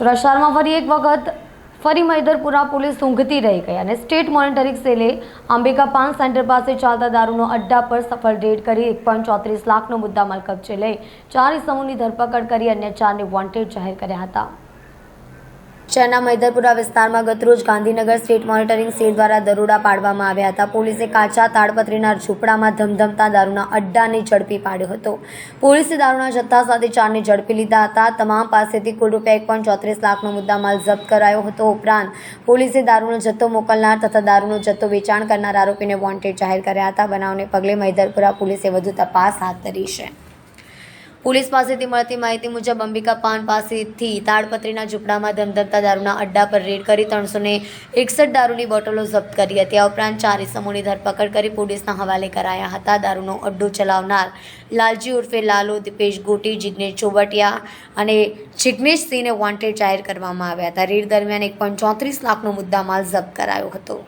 રશારમાં ફરી એક વખત ફરી મૈદરપુરા પોલીસ ઊંઘતી રહી ગઈ અને સ્ટેટ મોનિટરિંગ સેલે અંબિકા પાન સેન્ટર પાસે ચાલતા દારૂનો અડ્ડા પર સફળ રેડ કરી એક પોઈન્ટ ચોત્રીસ લાખનો મુદ્દામાલ કબજે લઈ ચાર ઇસમોની ધરપકડ કરી અન્ય ચારને વોન્ટેડ જાહેર કર્યા હતા. શહેરના મૈદરપુરા વિસ્તારમાં ગતરોજ ગાંધીનગર સ્ટેટ મોનિટરિંગ સેલ દ્વારા દરોડા પાડવામાં આવ્યા હતા. પોલીસે કાચા તાડપત્રીના ઝૂંપડામાં ધમધમતા દારૂના અડ્ડાને ઝડપી પાડ્યો હતો. પોલીસે દારૂના જથ્થા સાથે ચારને ઝડપી લીધા હતા. તમામ પાસેથી કુલ રૂપિયા એક પોઈન્ટ ચોત્રીસ લાખનો મુદ્દામાલ જપ્ત કરાયો હતો. ઉપરાંત પોલીસે દારૂનો જથ્થો મોકલનાર તથા દારૂનો જથ્થો વેચાણ કરનાર આરોપીને વોન્ટેડ જાહેર કર્યા હતા. બનાવને પગલે મૈદરપુરા પોલીસે વધુ તપાસ હાથ ધરી છે. પોલીસ પાસેથી મળતી માહિતી મુજબ અંબિકા પાન પાસેથી તાડપત્રીના ઝૂંપડામાં ધમધમતા દારૂના અડ્ડા પર રેડ કરી ત્રણસો ને એકસઠ દારૂની બોટલો જપ્ત કરી હતી. આ ઉપરાંત ચાર ઇસમોની ધરપકડ કરી પોલીસના હવાલે કરાયા હતા. દારૂનો અડ્ડો ચલાવનાર લાલજી ઉર્ફે લાલુ, દીપેશ ગોટી જિગ્નેશ ચોવટિયા અને જિગ્નેશ સિંહને વોન્ટેડ જાહેર કરવામાં આવ્યા હતા. રેડ દરમિયાન એક પોઈન્ટ ચોત્રીસ લાખનો મુદ્દામાલ જપ્ત કરાયો હતો.